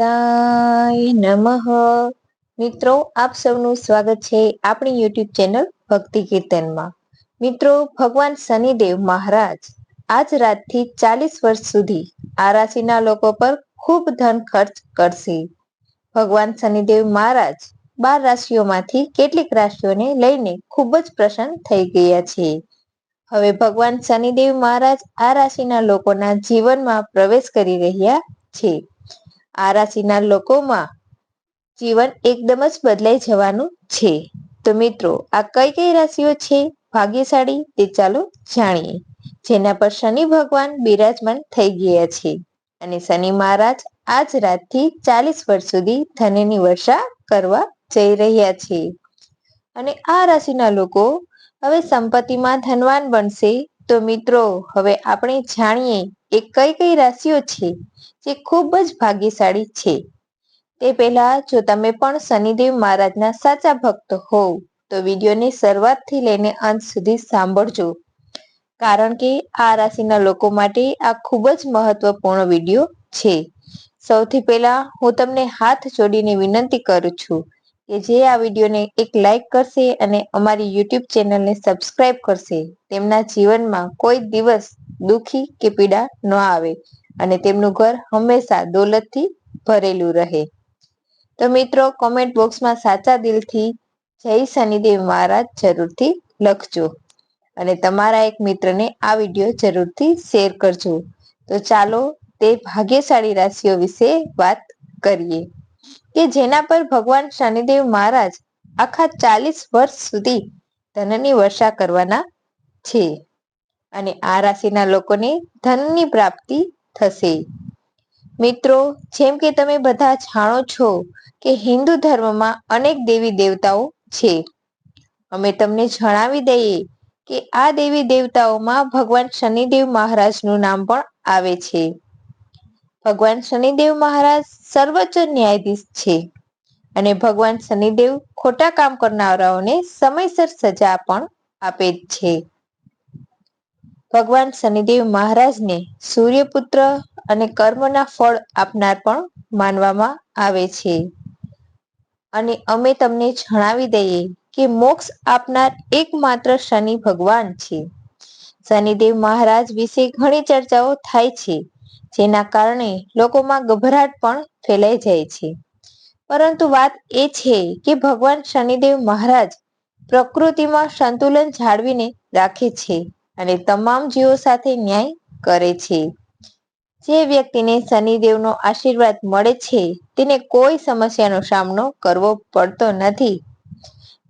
તાય નમઃ. મિત્રો, આપ સૌનું સ્વાગત છે આપણી યુટ્યુબ ચેનલ ભક્તિ કીર્તનમાં. મિત્રો, ભગવાન શનિદેવ મહારાજ આજ રાતથી ચાલીસ વર્ષ સુધી આ રાશિના લોકો પર ખૂબ ધન ખર્ચ કરશે. ભગવાન શનિદેવ મહારાજ બાર રાશિઓમાંથી કેટલીક રાશિઓને લઈને ખૂબ જ પ્રસન્ન થઈ ગયા છે. હવે ભગવાન શનિદેવ મહારાજ આ રાશિના લોકોના જીવનમાં પ્રવેશ કરી રહ્યા છે. આ રાશિના લોકોમાં જીવન એકદમ જ બદલાઈ જવાનું છે. તો મિત્રો, આ કઈ કઈ રાશિઓ છે? ભાગ્યશાળી? તે ચાલો જાણીએ. જેના પર શનિ ભગવાન બિરાજમાન થઈ ગયા છે. અને શનિ મહારાજ આજ રાતથી ચાલીસ વર્ષ સુધી ધનની વર્ષા કરવા જઈ રહ્યા છે. અને આ રાશિના લોકો હવે સંપત્તિમાં ધનવાન બનશે તો મિત્રો, હવે આપણે જાણીએ એ કઈ કઈ રાશિઓ છે જે ખૂબ જ ભાગ્યશાળી છે. તે પહેલા, જો તમે પણ શનિદેવ મહારાજના સાચા ભક્ત હોવ, તો વિડીયોની શરૂઆતથી લઈને અંત સુધી સાંભળજો. કારણ કે આ રાશિના લોકો માટે આ ખૂબ જ મહત્વપૂર્ણ વીડિયો છે. સૌથી પહેલા હું તમને હાથ જોડીને વિનંતી કરું છું કે જે આ વિડીયોને એક લાઈક કરશે અને અમારી યુટ્યુબ ચેનલને સબસ્ક્રાઇબ કરશે. તેમના જીવનમાં કોઈ દિવસ દુખી કે પીડા ન આવે અને તેમનું ઘર હંમેશા દોલતથી ભરેલું રહે. તો મિત્રો કોમેન્ટ બોક્સમાં સાચા દિલથી જય શનિદેવ મહારાજ જરૂરથી લખજો અને તમારા એક મિત્રને આ વીડિયો જરૂરથી શેર કરજો. તો ચાલો તે ભાગ્યશાળી રાશિઓ વિશે વાત કરીએ. કે જેના પર ભગવાન શનિદેવ મહારાજ આખા ચાલીસ વર્ષ સુધી ધનની વર્ષા કરવાના છે. અને આ રાશિના લોકોને ધનની પ્રાપ્તિ થશે. મિત્રો, જેમ કે તમે બધા જાણો છો કે હિન્દુ ધર્મમાં અનેક દેવી દેવતાઓ છે. અમે તમને જણાવી દઈએ કે આ દેવી દેવતાઓમાં ભગવાન શનિદેવ મહારાજનું નામ પણ આવે છે. ભગવાન શનિદેવ મહારાજ સર્વોચ્ચ ન્યાયાધીશ છે. અને ભગવાન શનિદેવ ખોટા કામ કરનારાઓને સમયસર સજા પણ આપે છે. ભગવાન શનિદેવ મહારાજને સૂર્યપુત્ર અને કર્મના ફળ આપનાર પણ માનવામાં આવે છે. અને અમે તમને જણાવી દઈએ કે મોક્ષ આપનાર એકમાત્ર શનિ ભગવાન છે. શનિદેવ મહારાજ વિશે ઘણી ચર્ચાઓ થાય છે. જેના કારણે લોકોમાં ગભરાટ પણ ફેલાઈ જાય છે. પરંતુ વાત એ છે કે ભગવાન શનિદેવ મહારાજ પ્રકૃતિમાં સંતુલન જાળવીને રાખે છે અને તમામ જીવો સાથે ન્યાય કરે છે. જે વ્યક્તિને શનિદેવનો આશીર્વાદ મળે છે, તેને કોઈ સમસ્યાનો સામનો કરવો પડતો નથી.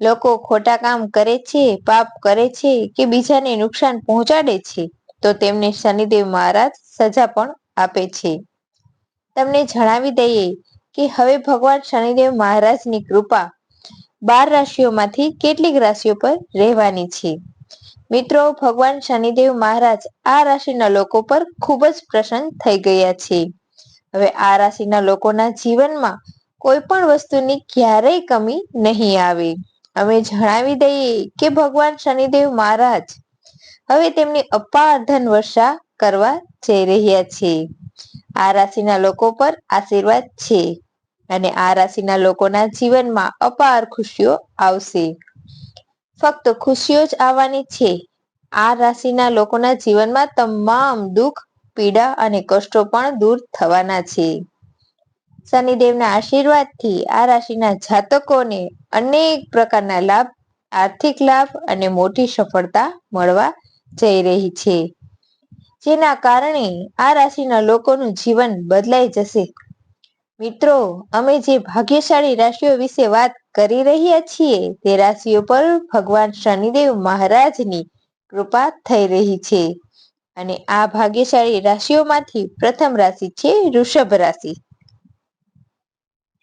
લોકો ખોટા કામ કરે છે, પાપ કરે છે કે બીજાને નુકસાન પહોંચાડે છે, તો તેમને શનિદેવ મહારાજ સજા પણ આપે છે. તમને જણાવી દઈએ કે હવે ભગવાન શનિદેવ મહારાજની કૃપા બાર રાશિઓમાંથી કેટલીક રાશિઓ પર રહેવાની છે. મિત્રો, ભગવાન શનિદેવ મહારાજ આ રાશિના લોકો પર ખૂબ જ પ્રસન્ન થઈ ગયા છે. હવે આ રાશિના લોકોના જીવનમાં કોઈ પણ વસ્તુની ક્યારેય કમી નહીં આવે. અમે જણાવી દઈએ કે ભગવાન શનિદેવ મહારાજ હવે તેમની અપાર ધન વર્ષા કરવા જઈ રહ્યા છે. આ રાશિના લોકો પર આશીર્વાદ છે અને આ રાશિના લોકોના જીવનમાં અપાર ખુશીઓ આવશે. ફક્ત ખુશીઓ જ આવવાની છે. આ રાશિના લોકોના જીવનમાં તમામ દુઃખ, પીડા અને કષ્ટો પણ દૂર થવાના છે. શનિદેવના આશીર્વાદથી આ રાશિના જાતકોને અનેક પ્રકારના લાભ, આર્થિક લાભ અને મોટી સફળતા મળવા જઈ રહી છે. જેના કારણે આ રાશિના લોકોનું જીવન બદલાઈ જશે. મિત્રો, અમે જે ભાગ્યશાળી રાશિઓ વિશે વાત કરી રહ્યા છીએ, તે રાશિઓ પર ભગવાન શનિદેવ મહારાજની કૃપા થઈ રહી છે. અને આ ભાગ્યશાળી રાશિઓમાંથી પ્રથમ રાશિ છે વૃષભ રાશિ.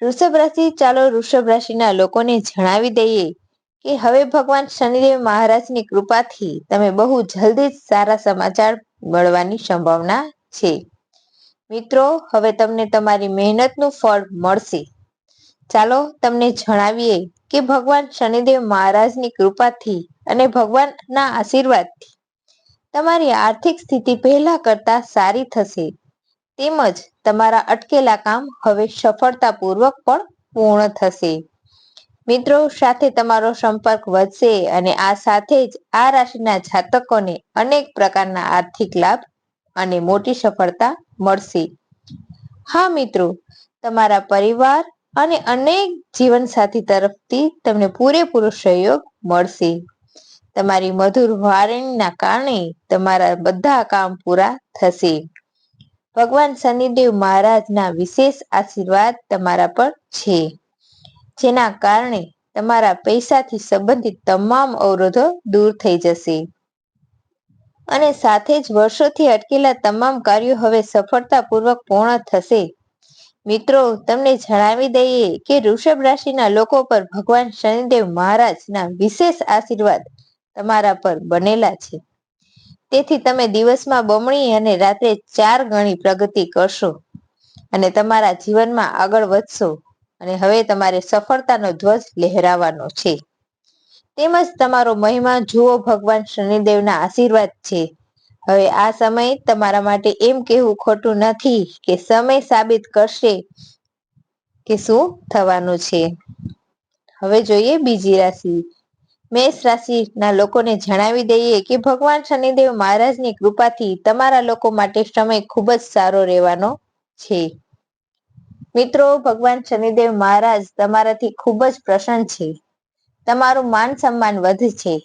વૃષભ રાશિ, ચાલો વૃષભ રાશિના લોકોને જણાવી દઈએ કે હવે ભગવાન શનિદેવ મહારાજની કૃપાથી તમે બહુ જલ્દી જ સારા સમાચાર મળવાની સંભાવના છે. મિત્રો, હવે તમને તમારી મહેનતનું ફળ મળશે. ચાલો તમને જણાવીએ કે ભગવાન શનિદેવ મહારાજની કૃપાથી અને ભગવાનના આશીર્વાદથી તમારી આર્થિક સ્થિતિ પહેલા કરતા સારી થશે. તેમજ તમારા અટકેલા કામ હવે સફળતાપૂર્વક પણ પૂર્ણ થશે. મિત્રો, સાથે તમારો સંપર્ક વધશે અને આ સાથે જ આ રાશિના જાતકોને અનેક પ્રકારના આર્થિક લાભ અને મોટી સફળતા મળશે. હા, મિત્રો, તમારા પરિવાર અને અનેક જીવનસાથી તરફથી તમને પૂરેપૂરો સહયોગ મળશે. તમારી મધુર વાણીના કારણે તમારા બધા કામ પૂરા થશે. ભગવાન શનિદેવ મહારાજના વિશેષ આશીર્વાદ તમારા પર છે. જેના કારણે તમારા પૈસાથી સંબંધિત તમામ અવરોધો દૂર થઈ જશે. અને સાથે જ વર્ષોથી અટકેલા તમામ કાર્યો હવે સફળતાપૂર્વક પૂર્ણ થશે. મિત્રો, તમને જણાવી દઈએ કે વૃષભ રાશિના લોકો પર ભગવાન શનિદેવ મહારાજના વિશેષ આશીર્વાદ તમારા પર બનેલા છે. તેથી તમે દિવસમાં બમણી અને રાત્રે ચાર ગણી પ્રગતિ કરશો અને તમારા જીવનમાં આગળ વધશો. અને હવે તમારે સફળતાનો ધ્વજ લહેરાવાનો છે. તેમજ તમારો મહિમા જુઓ ભગવાન શનિદેવના આશીર્વાદ છે. હવે આ સમય તમારા માટે એમ કહેવું ખોટું નથી કે સમય સાબિત કરશે કે શું થવાનું છે. હવે જોઈએ બીજી રાશિ. મેષ રાશિના લોકોને જણાવી દઈએ કે ભગવાન શનિદેવ મહારાજની કૃપાથી તમારા લોકો માટે સમય ખૂબ જ સારો રહેવાનો છે. મિત્રો, ભગવાન શનિદેવ મહારાજ તમારાથી ખૂબ જ પ્રસન્ન છે. તમારું માન સન્માન વધે છે.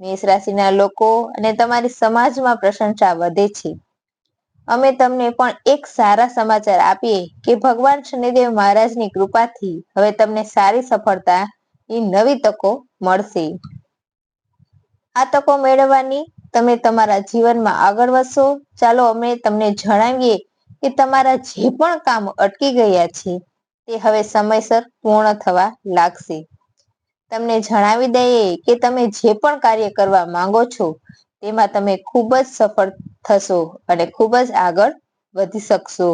મેષ રાશિના લોકો અને તમારી સમાજમાં પ્રશંસા વધે છે. અમે તમને પણ એક સારા સમાચાર આપીએ કે ભગવાન શનિદેવ મહારાજની કૃપાથી હવે તમને સારી સફળતાની નવી તકો મળશે. આ તકો મેળવવાની તમે તમારા જીવનમાં આગળ વધશો. ચાલો અમે તમને જણાવીએ કે તમારા જે પણ કામ અટકી ગયા છે, તે હવે સમયસર પૂર્ણ થવા લાગશે. તમને જણાવી દઈએ કે તમે જે પણ કાર્ય કરવા માંગો છો, તેમાં તમે ખૂબ જ સફળ થશો અને ખૂબ જ આગળ વધી શકશો.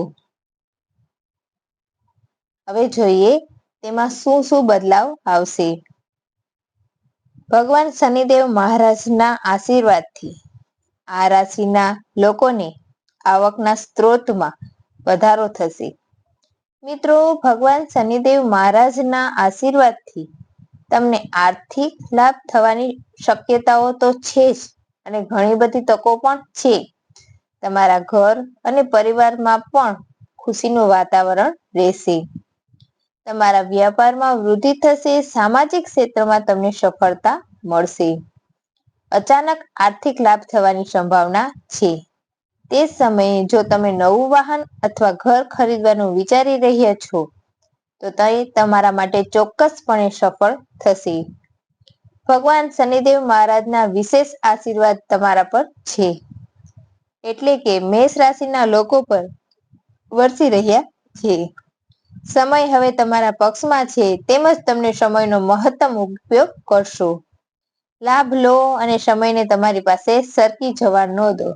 હવે જોઈએ તેમાં શું શું બદલાવ આવશે. ભગવાન શનિદેવ મહારાજના આશીર્વાદથી આ રાશિના લોકોને આવકના સ્ત્રોતમાં વધારો થશે. મિત્રો, ભગવાન શનિદેવ મહારાજના આશીર્વાદથી તમને આર્થિક લાભ થવાની શક્યતાઓ તો છે જ અને ઘણી બધી તકો પણ છે. તમારા ઘર અને પરિવારમાં પણ ખુશીનું વાતાવરણ રહેશે. તમારા વ્યાપારમાં વૃદ્ધિ થશે, સામાજિક ક્ષેત્રમાં તમને સફળતા મળશે. અચાનક આર્થિક લાભ થવાની સંભાવના છે. તે સમયે જો તમે નવું વાહન અથવા ઘર ખરીદવાનું વિચારી રહ્યા છો, તો તે તમારા માટે ચોક્કસપણે સફળ થશે. ભગવાન શનિદેવ મહારાજના વિશેષ આશીર્વાદ તમારા પર છે. એટલે કે મેષ રાશિના લોકો પર વરસી રહ્યા છે. સમય હવે તમારા પક્ષમાં છે, તેમજ તમને સમયનો મહત્તમ ઉપયોગ કરશો. લાભ લો અને સમયને તમારી પાસે સરકી જવા ન દો.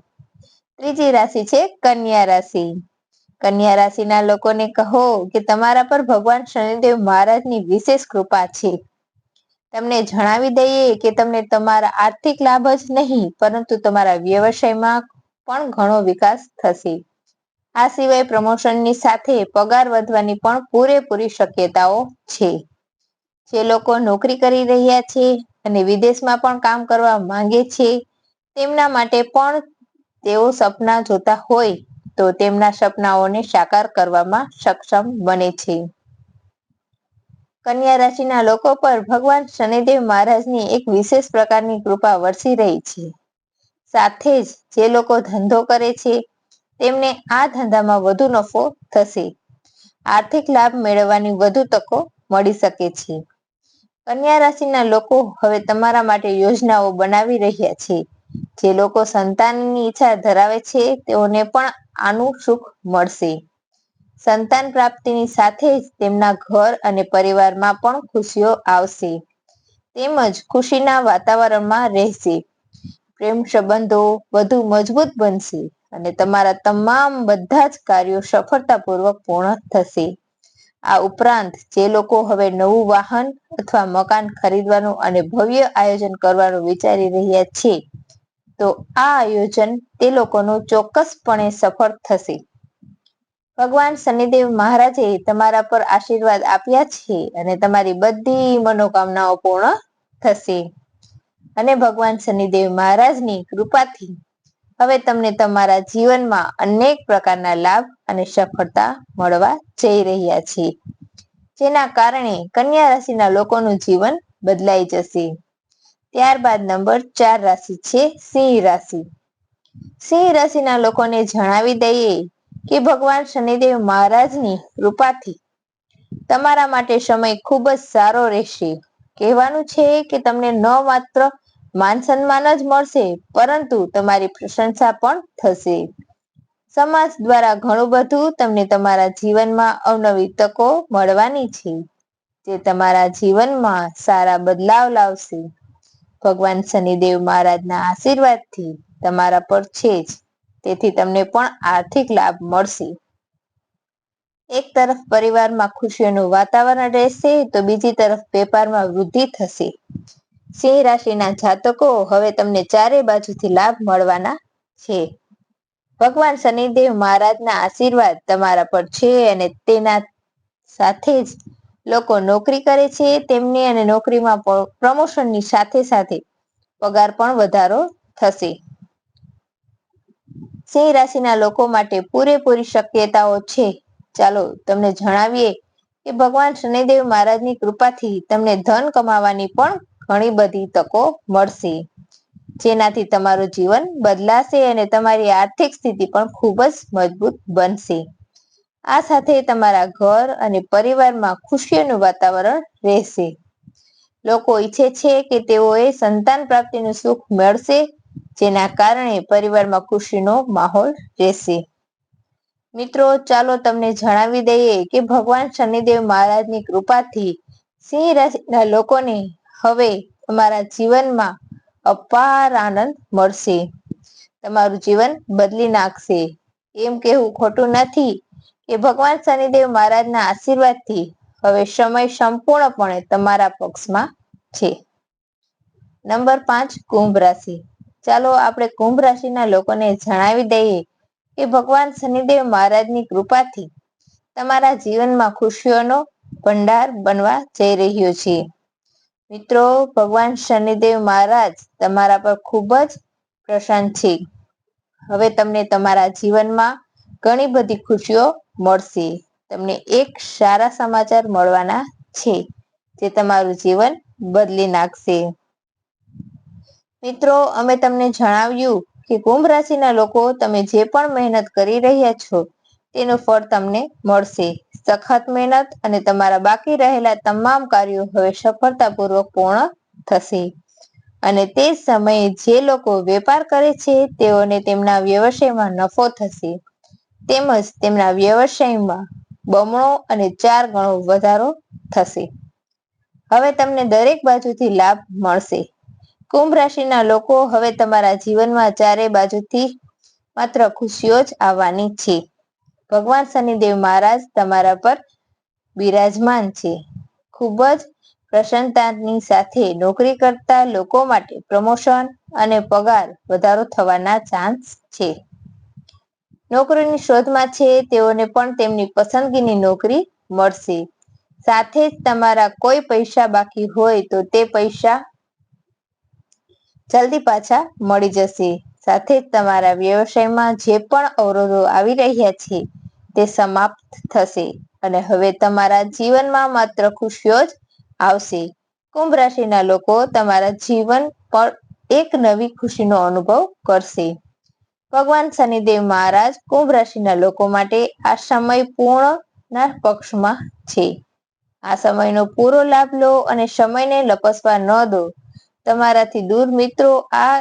ત્રીજી રાશિ છે કન્યા રાશિ. કન્યા રાશિના લોકોને કહો કે તમારા પર ભગવાન શનિદેવ મહારાજની વિશેષ કૃપા છે. તમને જણાવી દઈએ કે તમને તમારા આર્થિક લાભ જ નહીં, પરંતુ તમારા વ્યવસાયમાં પણ ઘણો વિકાસ થશે. આ સિવાય પ્રમોશનની સાથે પગાર વધવાની પણ પૂરેપૂરી શક્યતાઓ છે. જે લોકો નોકરી કરી રહ્યા છે અને વિદેશમાં પણ કામ કરવા માંગે છે, તેમના માટે પણ તેઓ સપના જોતા હોય તો તેમના સપનાઓને સાકાર કરવામાં સક્ષમ બને છે. કન્યા રાશિના લોકો પર ભગવાન શનિદેવ મહારાજની એક વિશેષ પ્રકારની કૃપા વરસી રહી છે. સાથે જ જે લોકો ધંધો કરે છે, તેમને આ ધંધામાં વધુ નફો થશે. આર્થિક લાભ મેળવવાની વધુ તકો મળી શકે છે. કન્યા રાશિના લોકો હવે તમારા માટે યોજનાઓ બનાવી રહ્યા છે. જે લોકો સંતાનની ઈચ્છા ધરાવે છે, તેઓને પણ આનું સુખ મળશે. સંતાન પ્રાપ્તિની સાથે જ તેમના ઘર અને પરિવારમાં પણ ખુશીઓ આવશે. તેમજ ખુશીના વાતાવરણમાં રહેશે. પ્રેમ સંબંધો વધુ મજબૂત બનશે અને તમારા તમામ બધા જ કાર્યો સફળતાપૂર્વક પૂર્ણ થશે. આ ઉપરાંત જે લોકો હવે નવું વાહન અથવા મકાન ખરીદવાનું અને ભવ્ય આયોજન કરવાનું વિચારી રહ્યા છે તો આ આયોજન તે લોકોનું ચોક્કસપણે સફળ થશે. ભગવાન શનિદેવ મહારાજે તમારા પર આશીર્વાદ આપ્યા છે અને તમારી બધી મનોકામનાઓ પૂર્ણ થશે. અને ભગવાન શનિદેવ મહારાજની કૃપાથી હવે તમને તમારા જીવનમાં અનેક પ્રકારના લાભ અને સફળતા મળવા જઈ રહ્યા છે. જેના કારણે કન્યા રાશિના લોકોનું જીવન બદલાઈ જશે. ત્યારબાદ નંબર ચાર રાશિ છે સિંહ રાશિ. સિંહ રાશિના લોકોને જણાવી દઈએ કે ભગવાન શનિદેવ મહારાજની કૃપાથી તમારા માટે સમય ખૂબ જ સારો રહેશે. કહેવાનું છે કે તમને ન માત્ર માન સન્માન જ મળશે, પરંતુ તમારી પ્રશંસા પણ થશે. સમાજ દ્વારા ઘણું બધું તમને તમારા જીવનમાં અવનવી તકો મળવાની છે, જે તમારા જીવનમાં સારા બદલાવ લાવશે. ભગવાન શનિદેવ મહારાજના આશીર્વાદથી તમારા પર છે જ. તેથી તમને પણ આર્થિક લાભ મળશે. એક તરફ પરિવારમાં ખુશીઓનું વાતાવરણ રહેશે, તો બીજી તરફ વેપારમાં વૃદ્ધિ થશે. સિંહ રાશિના જાતકો હવે તમને ચારે બાજુથી લાભ મળવાના છે. ભગવાન શનિદેવ મહારાજના આશીર્વાદ તમારા પર છે અને તેના સાથે જ લોકો નોકરી કરે છે, તેમની અને નોકરીમાં પ્રમોશનની સાથે સાથે પગાર પણ વધારો થશે. સિંહ રાશિના લોકો માટે પૂરેપૂરી શક્યતાઓ છે. ચાલો તમને જણાવીએ કે ભગવાન શનિદેવ મહારાજની કૃપાથી તમને ધન કમાવાની પણ ઘણી બધી તકો મળશે. જેનાથી તમારું જીવન બદલાશે અને તમારી આર્થિક સ્થિતિ પણ ખૂબ જ મજબૂત બનશે. આ સાથે તમારા ઘર અને પરિવારમાં ખુશીઓનું વાતાવરણ રહેશે. લોકો ઈચ્છે છે કે તેઓએ સંતાન પ્રાપ્તિનું સુખ મળશે, જેના કારણે પરિવારમાં ખુશીનો માહોલ રહેશે. મિત્રો, ચાલો તમને જણાવી દઈએ કે ભગવાન શનિદેવ મહારાજની કૃપાથી સિંહ રાશિના લોકોને હવે તમારા જીવનમાં અપાર આનંદ મળશે. તમારું જીવન બદલી નાખશે. એમ કેવું ખોટું નથી કે ભગવાન શનિદેવ મહારાજના આશીર્વાદથી હવે સમય સંપૂર્ણપણે તમારા પક્ષમાં છે. નંબર પાંચ, કુંભ રાશિ. ચાલો આપણે કુંભ રાશિના લોકોને જણાવી દઈએ કે ભગવાન શનિદેવ મહારાજની કૃપાથી તમારા જીવનમાં ખુશીઓનો ભંડાર બનવા જઈ રહ્યો છે. મિત્રો, ભગવાન શનિદેવ મહારાજ તમારા પર ખૂબ જ પ્રસન્ન છે. હવે તમને તમારા જીવનમાં ઘણી બધી ખુશીઓ મળશે. તમને એક સારા સમાચાર મળવાના છે, જે તમારું જીવન બદલી નાખશે. મિત્રો, અમે તમને જણાવ્યું કે કુંભ રાશિના લોકો તમે જે પણ મહેનત કરી રહ્યા છો, તેનું ફળ તમને મળશે. સખત મહેનત અને તમારા બાકી રહેલા તમામ કાર્યો હવે સફળતાપૂર્વક પૂર્ણ થશે. અને તે સમયે જે લોકો વેપાર કરે છે, તેઓને તેમના વ્યવસાયમાં નફો થશે. તેમજ તેમના વ્યવસાયમાં બમણો અને ચાર ગણો વધારો થશે. હવે તમને દરેક બાજુથી લાભ મળશે. કુંભ રાશિના લોકો હવે તમારા જીવનમાં ચારે બાજુથી માત્ર ખુશીઓ જ આવવાની છે. ભગવાન શનિદેવ મહારાજ તમારા પર બિરાજમાન છે. ખૂબ જ પ્રસન્નતાની સાથે નોકરી કરતા લોકો માટે પ્રમોશન અને પગાર વધારો થવાના ચાન્સ છે. નોકરીની શોધમાં છે, તેઓને પણ તેમની પસંદગીની નોકરી મળશે. સાથે જ તમારા કોઈ પૈસા બાકી હોય તો તે પૈસા જલ્દી પાછા મળી જશે. સાથે જ તમારા વ્યવસાયમાં જે પણ અવરોધો આવી રહ્યા છે, તે સમાપ્ત થશે અને હવે તમારા જીવનમાં માત્ર ખુશીઓ જ આવશે. કુંભ રાશિના લોકો તમારા જીવન પર એક નવી ખુશીનો અનુભવ કરશે. ભગવાન શનિદેવ મહારાજ કુંભ રાશિના લોકો માટે આ સમય પૂર્ણના પક્ષમાં છે. આ સમયનો પૂરો લાભ લો અને સમયને લપસવા ન દો. તમારાથી દૂર મિત્રો આ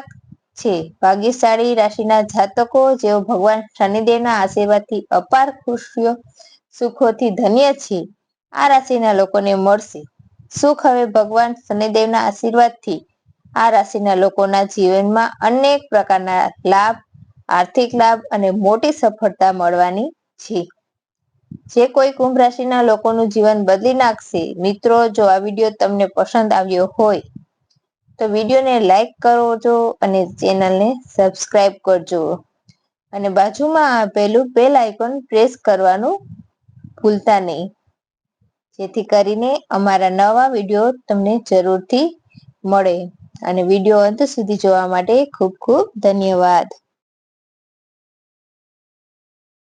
છે. ભાગ્યશાળી રાશિના જાતકો જેઓ ભગવાન શનિદેવના આશીર્વાદથી અપાર ખુશીઓ, સુખોથી ધન્ય છે, આ રાશિના લોકોને મળશે. સુખ હવે ભગવાન શનિદેવના આશીર્વાદથી આ રાશિના લોકોના જીવનમાં અનેક પ્રકારના લાભ આર્થિક લાભ અને મોટી સફળતા મળવાની છે. જે કોઈ કુંભ રાશિના લોકોનું જીવન બદલી નાખશે, મિત્રો, જો આ વીડિયો તમને પસંદ આવ્યો હોય, તો વિડીયોને લાઈક કરજો અને ચેનલને સબસ્ક્રાઇબ કરજો. અને બાજુમાં આપેલું બેલ આઇકોન પ્રેસ કરવાનું ભૂલતા નહીં. જેથી કરીને અમારા નવા વીડિયો તમને જરૂરથી મળે. અને વીડિયો અંત સુધી જોવા માટે ખૂબ ખૂબ ધન્યવાદ.